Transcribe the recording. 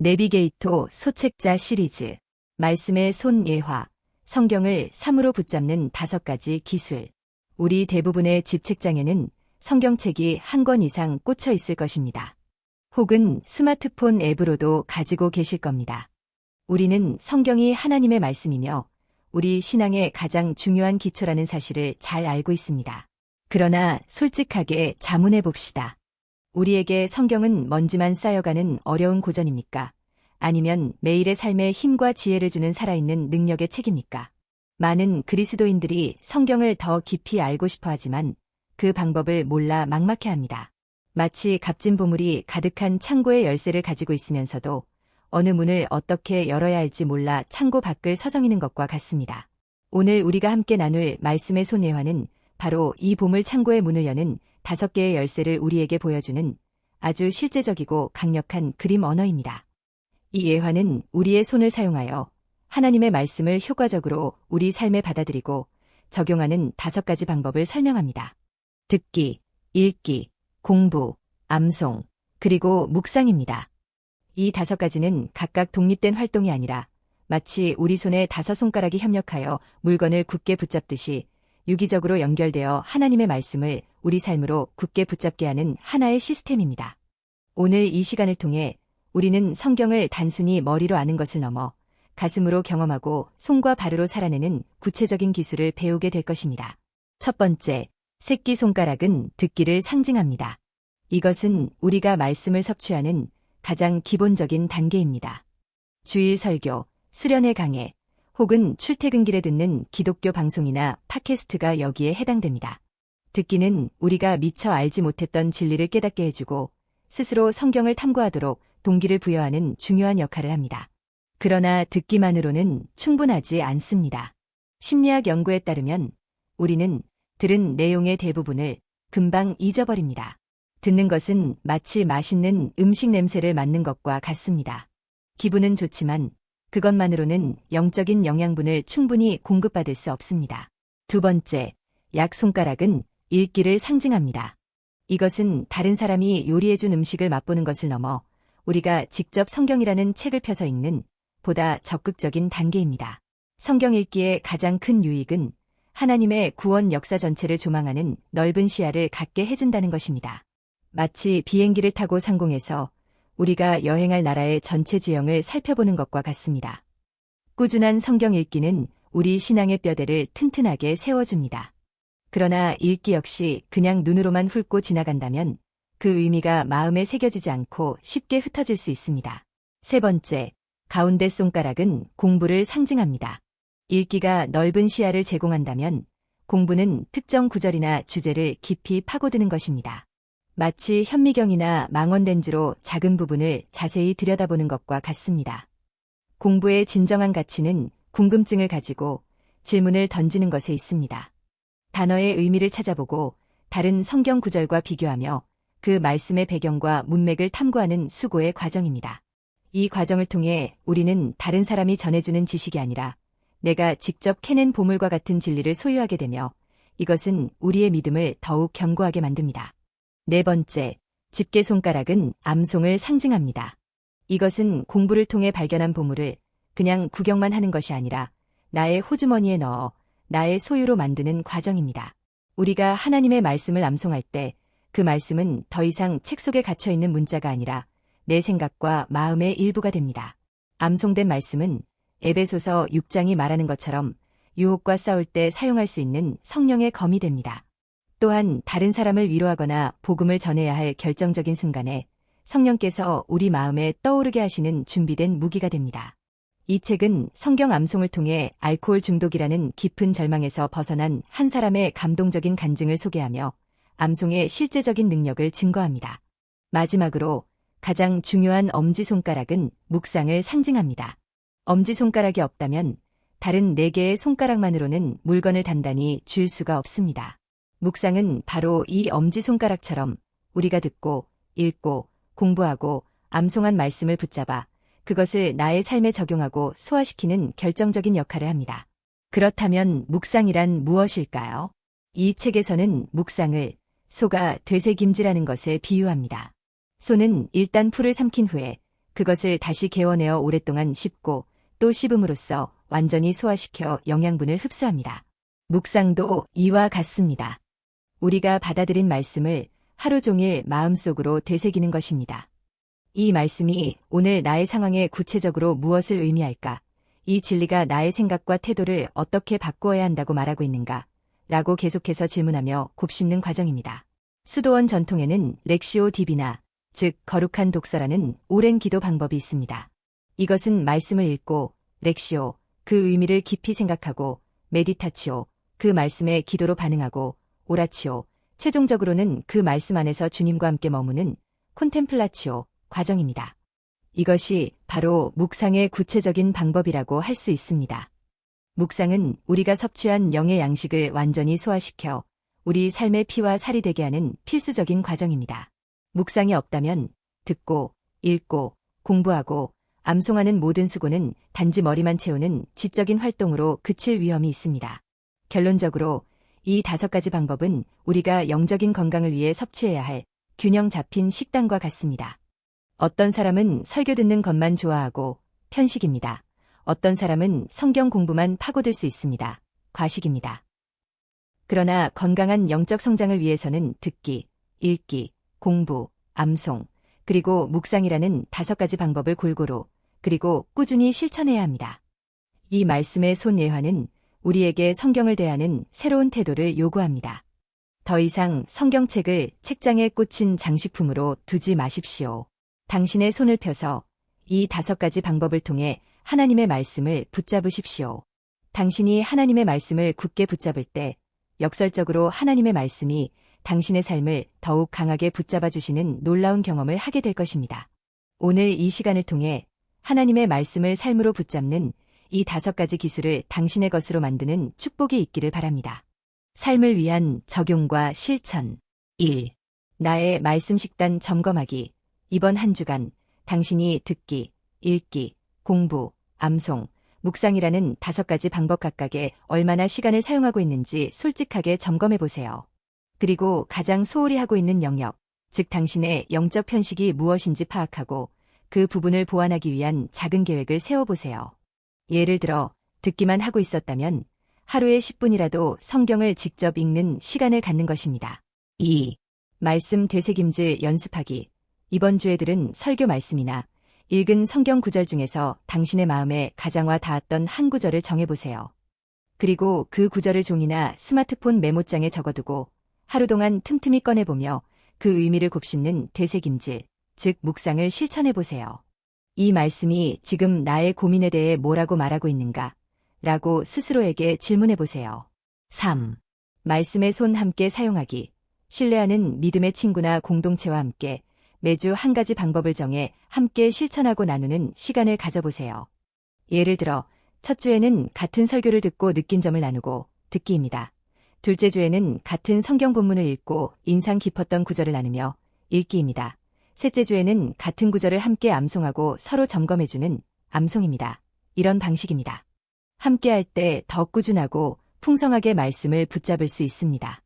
내비게이토 소책자 시리즈 말씀의 손 예화 성경을 3으로 붙잡는 다섯 가지 기술 우리 대부분의 집 책장에는 성경책이 한 권 이상 꽂혀 있을 것입니다. 혹은 스마트폰 앱으로도 가지고 계실 겁니다. 우리는 성경이 하나님의 말씀이며 우리 신앙의 가장 중요한 기초라는 사실을 잘 알고 있습니다. 그러나 솔직하게 자문해 봅시다. 우리에게 성경은 먼지만 쌓여가는 어려운 고전입니까? 아니면 매일의 삶에 힘과 지혜를 주는 살아있는 능력의 책입니까? 많은 그리스도인들이 성경을 더 깊이 알고 싶어 하지만 그 방법을 몰라 막막해 합니다. 마치 값진 보물이 가득한 창고의 열쇠를 가지고 있으면서도 어느 문을 어떻게 열어야 할지 몰라 창고 밖을 서성이는 것과 같습니다. 오늘 우리가 함께 나눌 말씀의 손예화는 바로 이 보물 창고의 문을 여는 다섯 개의 열쇠를 우리에게 보여주는 아주 실제적이고 강력한 그림 언어입니다. 이 예화는 우리의 손을 사용하여 하나님의 말씀을 효과적으로 우리 삶에 받아들이고 적용하는 다섯 가지 방법을 설명합니다. 듣기, 읽기, 공부, 암송, 그리고 묵상입니다. 이 다섯 가지는 각각 독립된 활동이 아니라 마치 우리 손의 다섯 손가락이 협력하여 물건을 굳게 붙잡듯이 유기적으로 연결되어 하나님의 말씀을 우리 삶으로 굳게 붙잡게 하는 하나의 시스템입니다. 오늘 이 시간을 통해 우리는 성경을 단순히 머리로 아는 것을 넘어 가슴으로 경험하고 손과 발으로 살아내는 구체적인 기술을 배우게 될 것입니다. 첫 번째, 새끼 손가락은 듣기를 상징합니다. 이것은 우리가 말씀을 섭취하는 가장 기본적인 단계입니다. 주일 설교, 수련회 강해, 혹은 출퇴근길에 듣는 기독교 방송이나 팟캐스트가 여기에 해당됩니다. 듣기는 우리가 미처 알지 못했던 진리를 깨닫게 해주고 스스로 성경을 탐구하도록 동기를 부여하는 중요한 역할을 합니다. 그러나 듣기만으로는 충분하지 않습니다. 심리학 연구에 따르면 우리는 들은 내용의 대부분을 금방 잊어버립니다. 듣는 것은 마치 맛있는 음식 냄새를 맡는 것과 같습니다. 기분은 좋지만 그것만으로는 영적인 영양분을 충분히 공급받을 수 없습니다. 두 번째, 약 손가락은 읽기를 상징합니다. 이것은 다른 사람이 요리해준 음식을 맛보는 것을 넘어 우리가 직접 성경이라는 책을 펴서 읽는 보다 적극적인 단계입니다. 성경 읽기의 가장 큰 유익은 하나님의 구원 역사 전체를 조망하는 넓은 시야를 갖게 해준다는 것입니다. 마치 비행기를 타고 상공해서 우리가 여행할 나라의 전체 지형을 살펴보는 것과 같습니다. 꾸준한 성경 읽기는 우리 신앙의 뼈대를 튼튼하게 세워줍니다. 그러나 읽기 역시 그냥 눈으로만 훑고 지나간다면 그 의미가 마음에 새겨지지 않고 쉽게 흩어질 수 있습니다. 세 번째, 가운데 손가락은 공부를 상징합니다. 읽기가 넓은 시야를 제공한다면 공부는 특정 구절이나 주제를 깊이 파고드는 것입니다. 마치 현미경이나 망원렌즈로 작은 부분을 자세히 들여다보는 것과 같습니다. 공부의 진정한 가치는 궁금증을 가지고 질문을 던지는 것에 있습니다. 단어의 의미를 찾아보고 다른 성경 구절과 비교하며 그 말씀의 배경과 문맥을 탐구하는 수고의 과정입니다. 이 과정을 통해 우리는 다른 사람이 전해주는 지식이 아니라 내가 직접 캐낸 보물과 같은 진리를 소유하게 되며 이것은 우리의 믿음을 더욱 견고하게 만듭니다. 네 번째, 집게 손가락은 암송을 상징합니다. 이것은 공부를 통해 발견한 보물을 그냥 구경만 하는 것이 아니라 나의 호주머니에 넣어 나의 소유로 만드는 과정입니다. 우리가 하나님의 말씀을 암송할 때 그 말씀은 더 이상 책 속에 갇혀 있는 문자가 아니라 내 생각과 마음의 일부가 됩니다. 암송된 말씀은 에베소서 6장이 말하는 것처럼 유혹과 싸울 때 사용할 수 있는 성령의 검이 됩니다. 또한 다른 사람을 위로하거나 복음을 전해야 할 결정적인 순간에 성령께서 우리 마음에 떠오르게 하시는 준비된 무기가 됩니다. 이 책은 성경 암송을 통해 알코올 중독이라는 깊은 절망에서 벗어난 한 사람의 감동적인 간증을 소개하며 암송의 실제적인 능력을 증거합니다. 마지막으로 가장 중요한 엄지손가락은 묵상을 상징합니다. 엄지손가락이 없다면 다른 네 개의 손가락만으로는 물건을 단단히 쥘 수가 없습니다. 묵상은 바로 이 엄지손가락처럼 우리가 듣고 읽고 공부하고 암송한 말씀을 붙잡아 그것을 나의 삶에 적용하고 소화시키는 결정적인 역할을 합니다. 그렇다면 묵상이란 무엇일까요? 이 책에서는 묵상을 소가 되새김질하는 것에 비유합니다. 소는 일단 풀을 삼킨 후에 그것을 다시 개워내어 오랫동안 씹고 또 씹음으로써 완전히 소화시켜 영양분을 흡수합니다. 묵상도 이와 같습니다. 우리가 받아들인 말씀을 하루 종일 마음속으로 되새기는 것입니다. 이 말씀이 오늘 나의 상황에 구체적으로 무엇을 의미할까? 이 진리가 나의 생각과 태도를 어떻게 바꾸어야 한다고 말하고 있는가? 라고 계속해서 질문하며 곱씹는 과정입니다. 수도원 전통에는 렉시오 디비나, 즉 거룩한 독서라는 오랜 기도 방법이 있습니다. 이것은 말씀을 읽고 렉시오, 그 의미를 깊이 생각하고 메디타치오, 그 말씀에 기도로 반응하고 오라치오, 최종적으로는 그 말씀 안에서 주님과 함께 머무는 콘템플라치오 과정입니다. 이것이 바로 묵상의 구체적인 방법이라고 할 수 있습니다. 묵상은 우리가 섭취한 영의 양식을 완전히 소화시켜 우리 삶의 피와 살이 되게 하는 필수적인 과정입니다. 묵상이 없다면 듣고, 읽고, 공부하고, 암송하는 모든 수고는 단지 머리만 채우는 지적인 활동으로 그칠 위험이 있습니다. 결론적으로 이 다섯 가지 방법은 우리가 영적인 건강을 위해 섭취해야 할 균형 잡힌 식단과 같습니다. 어떤 사람은 설교 듣는 것만 좋아하고 편식입니다. 어떤 사람은 성경 공부만 파고들 수 있습니다. 과식입니다. 그러나 건강한 영적 성장을 위해서는 듣기, 읽기, 공부, 암송, 그리고 묵상이라는 다섯 가지 방법을 골고루, 그리고 꾸준히 실천해야 합니다. 이 말씀의 손예화는 우리에게 성경을 대하는 새로운 태도를 요구합니다. 더 이상 성경책을 책장에 꽂힌 장식품으로 두지 마십시오. 당신의 손을 펴서 이 다섯 가지 방법을 통해 하나님의 말씀을 붙잡으십시오. 당신이 하나님의 말씀을 굳게 붙잡을 때 역설적으로 하나님의 말씀이 당신의 삶을 더욱 강하게 붙잡아 주시는 놀라운 경험을 하게 될 것입니다. 오늘 이 시간을 통해 하나님의 말씀을 삶으로 붙잡는 이 다섯 가지 기술을 당신의 것으로 만드는 축복이 있기를 바랍니다. 삶을 위한 적용과 실천 1. 나의 말씀 식단 점검하기 이번 한 주간 당신이 듣기, 읽기, 공부, 암송, 묵상이라는 다섯 가지 방법 각각에 얼마나 시간을 사용하고 있는지 솔직하게 점검해 보세요. 그리고 가장 소홀히 하고 있는 영역, 즉 당신의 영적 편식이 무엇인지 파악하고 그 부분을 보완하기 위한 작은 계획을 세워보세요. 예를 들어 듣기만 하고 있었다면 하루에 10분이라도 성경을 직접 읽는 시간을 갖는 것입니다. 2. 말씀 되새김질 연습하기. 이번 주에 들은 설교 말씀이나 읽은 성경 구절 중에서 당신의 마음에 가장 와 닿았던 한 구절을 정해보세요. 그리고 그 구절을 종이나 스마트폰 메모장에 적어두고 하루 동안 틈틈이 꺼내보며 그 의미를 곱씹는 되새김질, 즉 묵상을 실천해보세요. 이 말씀이 지금 나의 고민에 대해 뭐라고 말하고 있는가? 라고 스스로에게 질문해 보세요. 3. 말씀의 손 함께 사용하기. 신뢰하는 믿음의 친구나 공동체와 함께 매주 한 가지 방법을 정해 함께 실천하고 나누는 시간을 가져보세요. 예를 들어, 첫 주에는 같은 설교를 듣고 느낀 점을 나누고 듣기입니다. 둘째 주에는 같은 성경 본문을 읽고 인상 깊었던 구절을 나누며 읽기입니다. 셋째 주에는 같은 구절을 함께 암송하고 서로 점검해주는 암송입니다. 이런 방식입니다. 함께 할 때 더 꾸준하고 풍성하게 말씀을 붙잡을 수 있습니다.